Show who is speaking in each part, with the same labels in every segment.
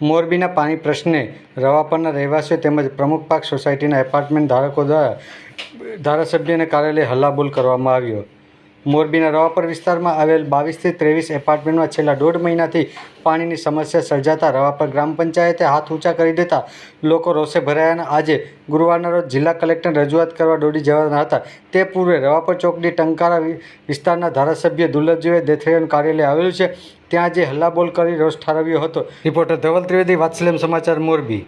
Speaker 1: મોરબીના પાણી પ્રશ્ને રવાપરના રહેવાસીઓ તેમજ પ્રમુખ પાક સોસાયટીના એપાર્ટમેન્ટ ધારકો દ્વારા ધારાસભ્યને કાર્યાલય હલ્લાબોલ કરવામાં આવ્યો. મોરબીના રવાપર વિસ્તારમાં આવેલ બાવીસથી ત્રેવીસ એપાર્ટમેન્ટમાં છેલ્લા દોઢ મહિનાથી પાણીની સમસ્યા સર્જાતા રવાપર ગ્રામ પંચાયતે હાથ ઊંચા કરી દેતા લોકો રોષે ભરાયાના આજે ગુરુવારના રોજ જિલ્લા કલેક્ટરને રજૂઆત કરવા દોડી જવાના હતા. તે પૂર્વે રવાપર ચોકડી ટંકારા વિસ્તારના ધારાસભ્ય દુર્લભજીભાઈ દેથરિયાનું કાર્યાલય આવેલું છે. ત્યાં જે હલ્લાબોલ કરી રોષ ઠારવ્યો હતો. રિપોર્ટર ધવલ ત્રિવેદી વાત્સલ્યમ સમાચાર, મોરબી.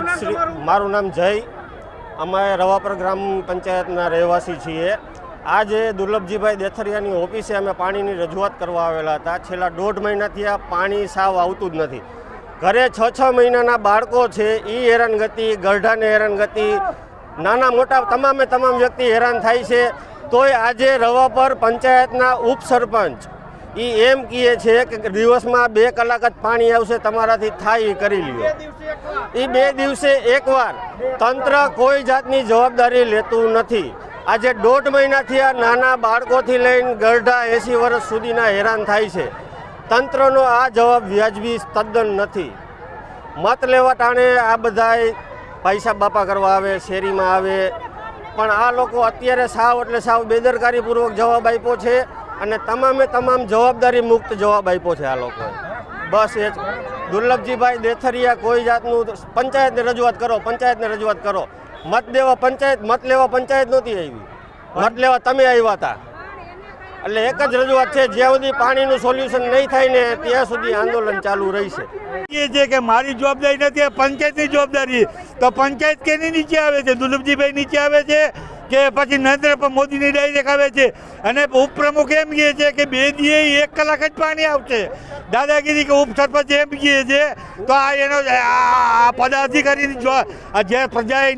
Speaker 2: આજ શ્રી મારું નામ જય. અમે રવાપર ગ્રામ પંચાયતના રહેવાસી છીએ. આજે દુર્લભજીભાઈ દેથરિયાની ઓફિસે અમે પાણીની રજૂઆત કરવા આવેલા હતા. છેલ્લા દોઢ મહિનાથી આ પાણી સાવ આવતું જ નથી. ઘરે છ છ મહિનાના બાળકો છે. એ હેરાનગતિ ગરઢાને હેરાનગતિ નાના મોટા તમામે તમામ વ્યક્તિ હેરાન થાય છે. તોય આજે રવાપર પંચાયતના ઉપસરપંચ એ એમ કહે છે કે દિવસમાં બે કલાક જ પાણી આવશે તમારાથી થાય એ કરી લ્યો. એ બે દિવસે એકવાર તંત્ર કોઈ જાતની જવાબદારી લેતું નથી. આજે દોઢ મહિનાથી આ નાના બાળકોથી લઈને ગરઢા એંસી વર્ષ સુધીના હેરાન થાય છે. તંત્રનો આ જવાબ વ્યાજબી તદ્દન નથી. મત લેવા ટાણે આ બધાય પૈસા બાપા કરવા આવે શેરીમાં આવે. પણ આ લોકો અત્યારે સાવ એટલે સાવ બેદરકારીપૂર્વક જવાબ આપ્યો છે. અને તમામે તમામ જવાબદારી મુક્ત જવાબ આપ્યો છે આ લોકોએ. બસ એ જ. દુર્લભજીભાઈ દેથરિયા કોઈ જાતનું પંચાયતને રજૂઆત કરો, પંચાયતને રજૂઆત કરો. મત દેવા પંચાયત, મત લેવા પંચાયત નહોતી આવી. મત લેવા તમે આવ્યા હતા. એટલે એક જ રજૂઆત છે, જ્યાં સુધી પાણીનું સોલ્યુશન નહીં થાય ને ત્યાં સુધી આંદોલન ચાલુ રહેશે.
Speaker 3: એ છે કે મારી જવાબદારી નથી પંચાયતની જવાબદારી. તો પંચાયત કેની નીચે આવે છે? દુર્લભજીભાઈ નીચે આવે છે? કે પછી નરેન્દ્ર મોદીની ડાયરેક્ટ આવે છે. અને ઉપપ્રમુખ એમ કહે છે કે બે દીએ એક કલાક જ પાણી આવશે. દાદાગીરી કે ઉપસરપંચ એમ કહે છે, તો આ એનો આ- પદાધિકારીની જો પ્રજાએ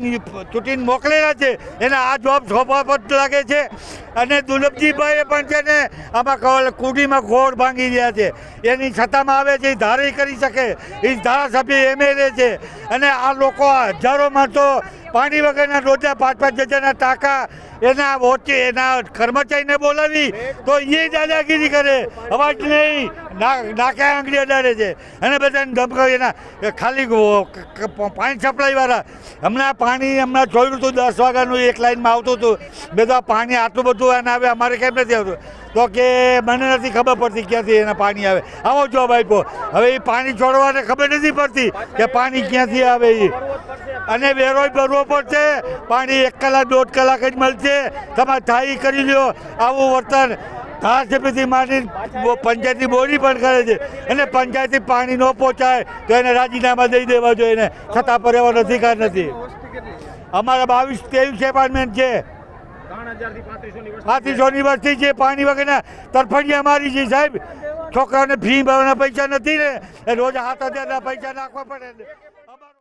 Speaker 3: ચૂંટીને મોકલેલા છે, એને આ જોબ સોંપવા લાગે છે. અને દુલભજીભાઈએ પણ છે ને આમાં કવલ કુડીમાં ઘોડ ભાંગી ગયા છે. એની છતામાં આવે છે, એ ધારે કરી શકે. એ ધારાસભ્ય એમએલએ છે. અને આ લોકો હજારો માણસો પાણી વગરના રોજા પાંચ પાંચ હજારના ટાંકા એના વોચે એના કર્મચારીને બોલાવી તો એ દાદાગીરી કરે. અવાજ નહીં. નાકે આંગળી અડાડે છે. અને બધાને ધમકાવી એના ખાલી પાણી સપ્લાયવાળા. હમણાં પાણી હમણાં જોયું હતું દસ વાગ્યાનું એક લાઈનમાં આવતું હતું. બધા પાણી આટલું બધું એને આવે, અમારે કેમ નથી આવતું? તો કે મને નથી ખબર પડતી ક્યાંથી એના પાણી આવે. આવો જવાબ આપ્યો. હવે એ પાણી છોડવાને ખબર નથી પડતી કે પાણી ક્યાંથી આવે એ. અને વેરોય ભરવો પડશે. પાણી એક કલાક, દોઢ કલાક જ મળશે. તમે થાઈ કરી લો આવું વર્તન ધારાસભ્યથી માંડી પંચાયતની બોડી પણ કરે છે. અને પંચાયતથી પાણી ન પહોંચાય તો એને રાજીનામા દઈ દેવા જોઈએ એને છતાં પર એવો અધિકાર નથી. અમારા બાવીસ ત્રેવીસ એપાર્ટમેન્ટ છે. પાંત્રીસોની વસ્તી છે. પાણી વગરના તરફડિયા મારી છે સાહેબ. છોકરાઓને ફી ભરવાના પૈસા નથી ને. રોજ હાથ હજારના પૈસા નાખવા પડે ને